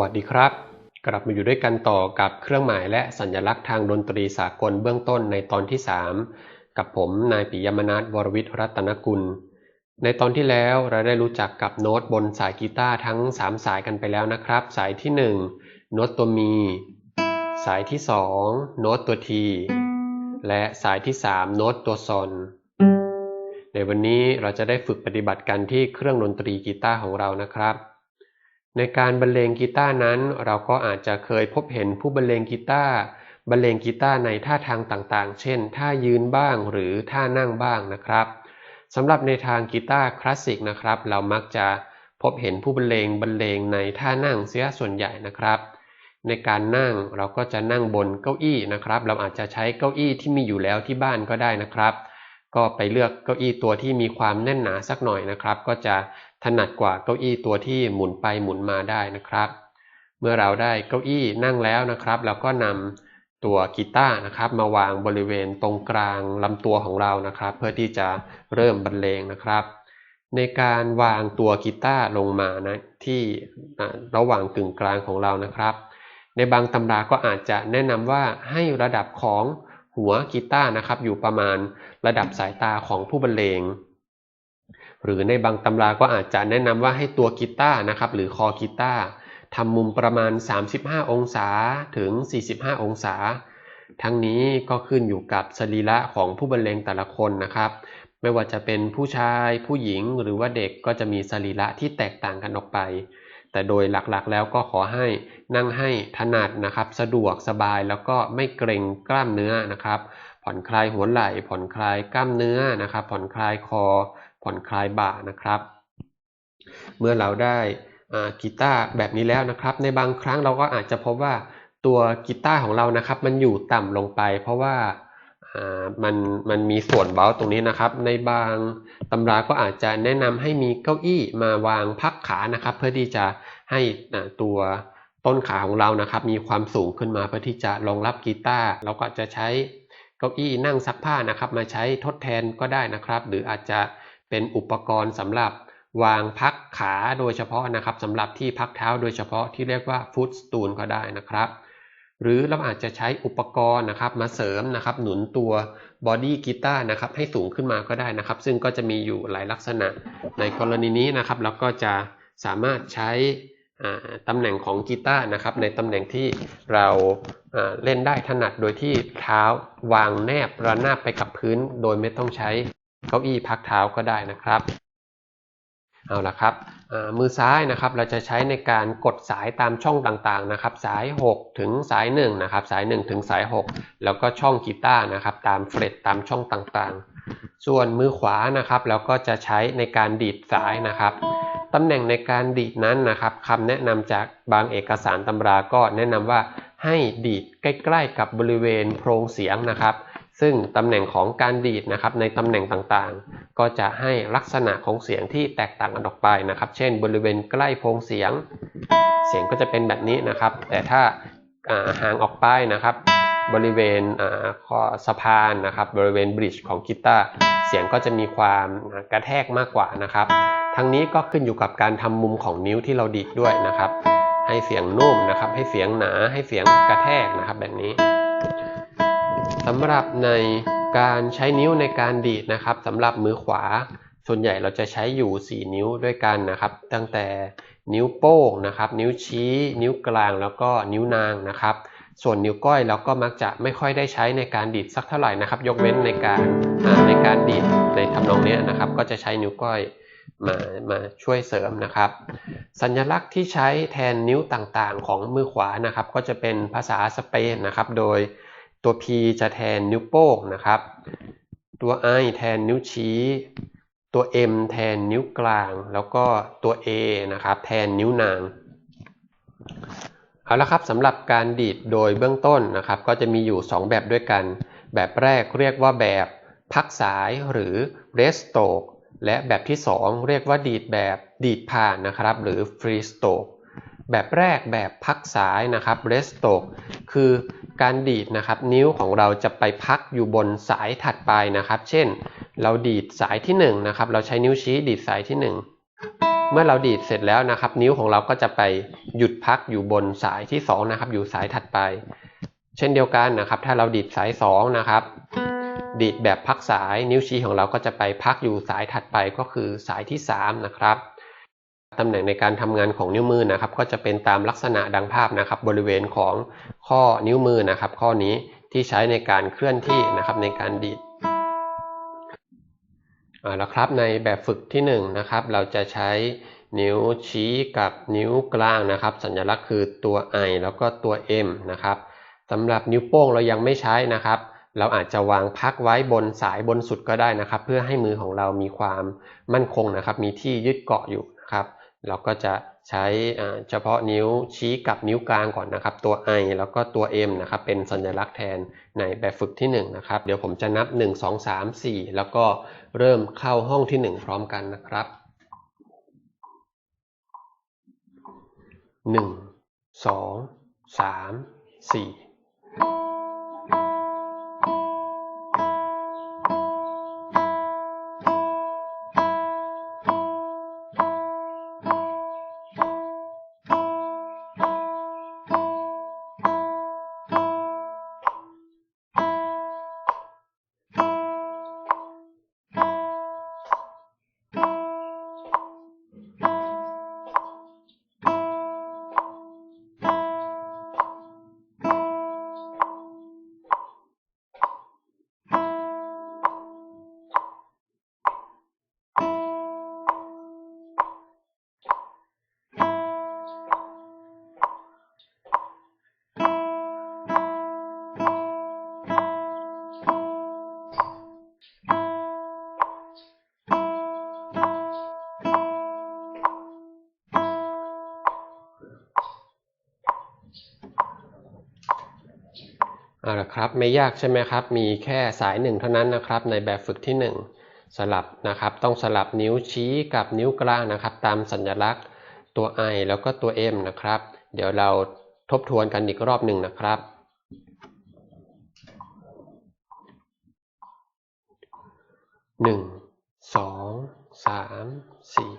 วัสดีครับ กลับมาอยู่ด้วยกันต่อกับเครื่องหมายและสัญลักษณ์ทางดนตรีสากลเบื้องต้นในตอนที่ 3 กับผมนายปิยมนัทวรวิทย์รัตนกุล ในตอนที่แล้วเราได้รู้จักกับโน้ตบนสายกีตาร์ทั้ง 3 สายกันไปแล้วนะครับ สายที่ 1 โน้ตตัวมี สายที่ 2 โน้ตตัวที และสายที่ 3 โน้ตตัวซอนในวันนี้เราจะได้ฝึกปฏิบัติกันที่เครื่องดนตรีกีตาร์ของเรานะครับ ในการบรรเลงกีตาร์นั้น เราก็อาจจะเคยพบเห็นผู้บรรเลงกีตาร์บรรเลงกีตาร์ในท่าทางต่างๆ เช่น ท่ายืนบ้างหรือท่านั่งบ้างนะครับสำหรับในทางกีตาร์คลาสสิกนะครับ เรามักจะพบเห็นผู้บรรเลงบรรเลงในท่านั่งเสียส่วนใหญ่นะครับ ในการนั่งเราก็จะนั่งบนเก้าอี้นะครับ เราอาจจะใช้เก้าอี้ที่มีอยู่แล้วที่บ้านก็ได้นะครับ ก็ไปเลือกเก้าอี้ตัวที่มีความแน่นหนาสักหน่อยนะครับ ก็จะ ถนัดกว่าเก้าอี้ตัวที่หมุนไปหมุนมาได้นะครับ เมื่อเราได้เก้าอี้นั่งแล้วนะครับ เราก็นำตัวกีตาร์นะครับ มาวางบริเวณตรงกลางลำตัวของเรานะครับ เพื่อที่จะเริ่มบรรเลงนะครับ ในการวางตัวกีตาร์ลงมานะที่ระหว่างกึ่งกลางของเรานะครับ ในบางตำราก็อาจจะแนะนำว่าให้ระดับของหัวกีตาร์นะครับ อยู่ประมาณระดับสายตาของผู้บรรเลง หรือในบางตำราก็อาจจะแนะนำว่าให้ตัวกีตาร์นะครับ หรือคอกีตาร์ทำมุมประมาณ 35 องศาถึง 45 องศา ทั้งนี้ก็ขึ้นอยู่กับสรีระของผู้บรรเลงแต่ละคนนะครับ ไม่ว่าจะเป็นผู้ชายผู้หญิงหรือว่าเด็กก็จะมีสรีระที่แตกต่างกันออกไป แต่โดยหลักๆแล้วก็ขอให้นั่งให้ถนัดนะครับ สะดวกสบายแล้วก็ไม่เกร็งกล้ามเนื้อนะครับ ผ่อนคลายหัวไหล่ผ่อนคลายกล้ามเนื้อนะครับ ผ่อนคลายคอ ผ่อนคลายบ่านะครับ เมื่อเราได้กีตาร์แบบนี้แล้วนะครับ ในบางครั้งเราก็อาจจะพบว่าตัวกีตาร์ของเรานะครับ มันอยู่ต่ำลงไป เพราะว่ามันมันมีส่วนเบาตรงนี้นะครับ ในบางตำราก็อาจจะแนะนำให้มีเก้าอี้มาวางพักขานะครับ เพื่อที่จะให้ตัวต้นขาของเรานะครับ มีความสูงขึ้นมาเพื่อที่จะรองรับกีตาร์เราก็จะใช้เก้าอี้นั่งซักผ้านะครับ มาใช้ทดแทนก็ได้นะครับ หรืออาจจะ เป็นอุปกรณ์สำหรับวางพักขาโดยเฉพาะนะครับสำหรับที่พักเท้าโดยเฉพาะที่เรียกว่าฟุตสตูลก็ได้นะครับ หรือเราอาจจะใช้อุปกรณ์นะครับมาเสริมนะครับหนุนตัวบอดี้กีตาร์นะครับให้สูงขึ้นมาก็ได้นะครับ ซึ่งก็จะมีอยู่หลายลักษณะในกรณีนี้นะครับเราก็จะสามารถใช้ตำแหน่งของกีตาร์นะครับในตำแหน่งที่เราเล่นได้ถนัดโดยที่เท้าวางแนบระนาบไปกับพื้น โดยไม่ต้องใช้ เก้าอี้พักเท้าก็ได้นะครับ เอาละครับมือซ้ายนะครับเราจะใช้ในการกดสายตามช่องต่างๆนะครับ สาย 6 ถึงสาย 1 นะครับ สาย 1 ถึงสาย 6 แล้วก็ช่องกีตาร์นะครับ ตามเฟรตตามช่องต่างๆ ส่วนมือขวานะครับ เราก็จะใช้ในการดีดสายนะครับตำแหน่งในการดีดนั้นนะครับคำแนะนำจากบางเอกสารตำราก็แนะนำว่าให้ดีดใกล้ ๆ กับบริเวณโพรงเสียงนะครับ ซึ่งตำแหน่งของการดีดนะครับในตำแหน่งต่างๆ ก็จะให้ลักษณะของเสียงที่แตกต่างกันออกไปนะครับ เช่น บริเวณใกล้โพรงเสียง เสียงก็จะเป็นแบบนี้นะครับ แต่ถ้าห่างออกไปนะครับ บริเวณคอสะพานนะครับ บริเวณบริดจ์ของกีตาร์เสียงก็จะมีความกระแทกมากกว่านะครับ ทั้งนี้ก็ขึ้นอยู่กับการทำมุมของนิ้วที่เราดีดด้วยนะครับ ให้เสียงนุ่มนะครับ ให้เสียงหนาให้เสียงกระแทกนะครับแบบนี้ สำหรับในการใช้นิ้วในการดีดนะครับสำหรับมือขวา ส่วนใหญ่เราจะใช้อยู่ 4 นิ้วด้วยกันนะครับ ตั้งแต่นิ้วโป้งนะครับ นิ้วชี้ นิ้วกลางแล้วก็นิ้วนางนะครับ ส่วนนิ้วก้อยเราก็มักจะไม่ค่อยได้ใช้ในการดีดสักเท่าไหร่นะครับ ยกเว้นในการในการดีดในทำนองนี้นะครับ ก็จะใช้นิ้วก้อยมามาช่วยเสริมนะครับ สัญลักษณ์ที่ใช้แทนนิ้วต่างๆ ของมือขวานะครับ ก็จะเป็นภาษาสเปนนะครับ โดย ตัว P จะแทนนิ้วโป้งนะครับ ตัว I แทนนิ้วชี้ ตัว M แทนนิ้วกลาง แล้วก็ตัว A นะครับแทนนิ้วนาง เอาละครับสำหรับการดีดโดยเบื้องต้นนะครับ ก็จะมีอยู่ 2 แบบด้วยกัน แบบแรกเรียกว่าแบบพักสายหรือ rest stroke และแบบที่ 2 เรียกว่าดีดแบบดีดผ่านนะครับ หรือ free stroke แบบแรกแบบพักสายนะครับ rest stroke คือ การดีดนะครับ นิ้วของเราจะไปพักอยู่บนสายถัดไปนะครับ เช่น เราดีดสายที่1นะครับ เราใช้นิ้วชี้ดีดสายที่ 1 เมื่อเราดีดเสร็จแล้วนะครับ นิ้วของเราก็จะไปหยุดพักอยู่บนสายที่สองนะครับ อยู่สายถัดไป เช่นเดียวกันนะครับ ถ้าเราดีดสายสองนะครับ ดีดแบบพักสายนิ้วชี้ของเราก็จะไปพักอยู่สายถัดไปก็คือสายที่3นะครับตำแหน่งในการทำงานของนิ้วมือนะครับ ก็จะเป็นตามลักษณะดังภาพนะครับ บริเวณของ ข้อนิ้วมือนะครับ ข้อนี้ที่ใช้ในการเคลื่อนที่นะครับในการดีดเอาละครับในแบบฝึกที่1นนะครับ เราจะใช้นิ้วชี้กับนิ้วกลางนะครับ สัญลักษณ์คือตัว I แล้วก็ตัว M นะครับสำหรับนิ้วโป้งเรายังไม่ใช้นะครับ เราอาจจะวางพักไว้บนสายบนสุดก็ได้นะครับ เพื่อให้มือของเรามีความมั่นคงนะครับ มีที่ยึดเกาะอยู่นะครับ เราก็จะใช้เฉพาะนิ้วชี้กับนิ้วกลางก่อนนะครับ ตัว I แล้วก็ตัว M นะครับเป็นสัญลักษณ์แทนในแบบฝึกที่1นะครับเดี๋ยวผมจะนับ 1 2 3 4 แล้วก็เริ่มเข้าห้องที่ 1 พร้อมกันนะครับ 1 2 3 4 เอาละครับไม่ยากใช่ไหมครับ มีแค่สายหนึ่งเท่านั้นนะครับ ในแบบฝึกที่ 1 สลับนะครับ ต้องสลับนิ้วชี้กับนิ้วกลางนะครับ ตามสัญลักษณ์ตัว I แล้วก็ตัว M นะครับ เดี๋ยวเราทบทวนกันอีกรอบหนึ่งนะครับหนึ่งสองสามสี่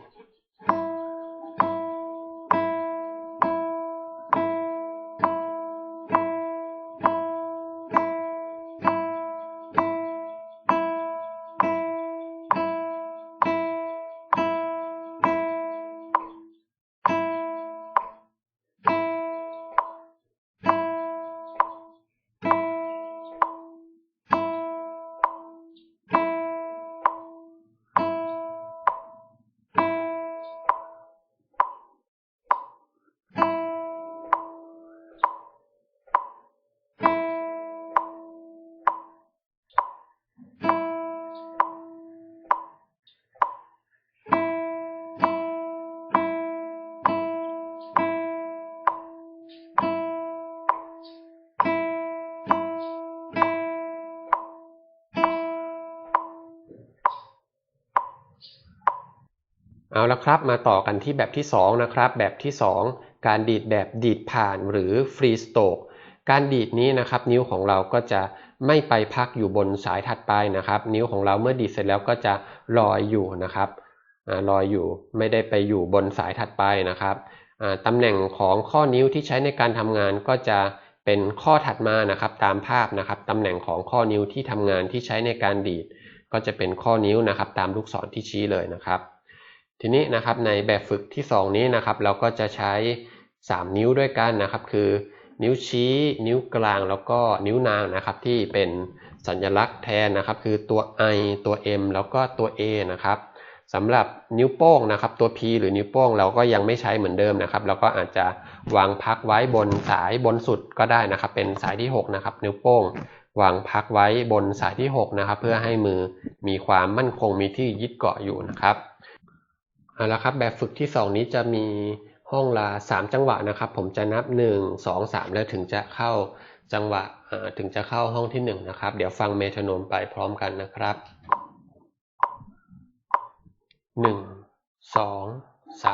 เอาละครับมาต่อกันที่แบบที่ 2 นะครับ แบบที่ 2 การดีดแบบดีดผ่านหรือฟรีสโตกการดีดนี้นะครับนิ้วของเราก็จะไม่ไปพักอยู่บนสายถัดไปนะครับ นิ้วของเราเมื่อดีดเสร็จแล้วก็จะลอยอยู่นะครับลอยอยู่ไม่ได้ไปอยู่บนสายถัดไปนะครับตำแหน่งของข้อนิ้วที่ใช้ในการทำงานก็จะเป็นข้อถัดมานะครับตามภาพนะครับตำแหน่งของข้อนิ้วที่ทำงานที่ใช้ในการดีด ก็จะเป็นข้อนิ้วนะครับ ตามลูกศรที่ชี้เลยนะครับ ทีนี้นะครับในแบบฝึกที่ 2 นี้นะครับ เราก็จะใช้ 3 นิ้วด้วยกันนะครับ คือนิ้วชี้ นิ้วกลางแล้วก็นิ้วนางนะครับ ที่เป็นสัญลักษณ์แทนนะครับ คือตัว I ตัว M แล้วก็ตัว A นะครับสำหรับนิ้วโป้งนะครับ ตัว P หรือนิ้วโป้งเราก็ยังไม่ใช้เหมือนเดิมนะครับ เราก็อาจจะวางพักไว้บนสายบนสุดก็ได้นะครับ เป็นสายที่ 6 นะครับ นิ้วโป้งวางพักไว้บนสายที่ 6 นะครับ เพื่อให้มือมีความมั่นคงมีที่ยึดเกาะอยู่นะครับ เอาละครับแบบฝึกที่ 2 นี้จะมีห้องละ3จังหวะนะครับ ผมจะนับ 1 2 3 แล้วถึงจะเข้าจังหวะถึงจะเข้าห้องที่ 1 นะครับ เดี๋ยวฟังเมทโนมไปพร้อมกันนะครับ 1 2 3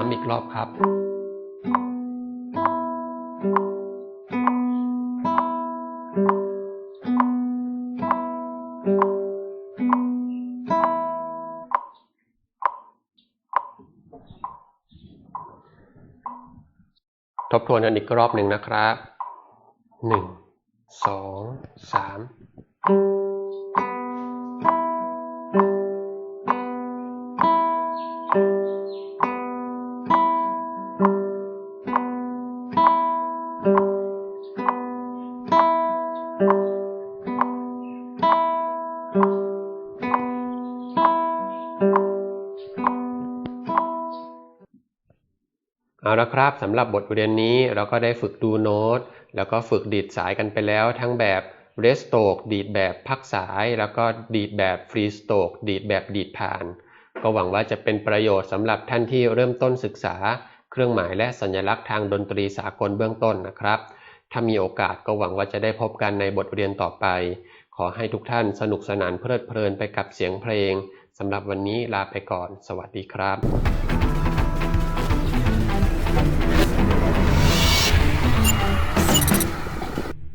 3อีกรอบครับ ทบทวนกันอีกรอบหนึ่งนะครับหนึ่งสองสาม เอาละครับสำหรับบทเรียนนี้เราก็ได้ฝึกดูโน้ต แล้วก็ฝึกดีดสายกันไปแล้ว ทั้งแบบเรสโตกดีดแบบพักสาย แล้วก็ดีดแบบฟรีสโตกดีดแบบดีดผ่าน ก็หวังว่าจะเป็นประโยชน์สำหรับท่านที่เริ่มต้นศึกษา เครื่องหมายและสัญลักษณ์ทางดนตรีสากลเบื้องต้นนะครับ ถ้ามีโอกาสก็หวังว่าจะได้พบกันในบทเรียนต่อไป ขอให้ทุกท่านสนุกสนานเพลิดเพลินไปกับเสียงเพลงสำหรับวันนี้ลาไปก่อน สวัสดีครับ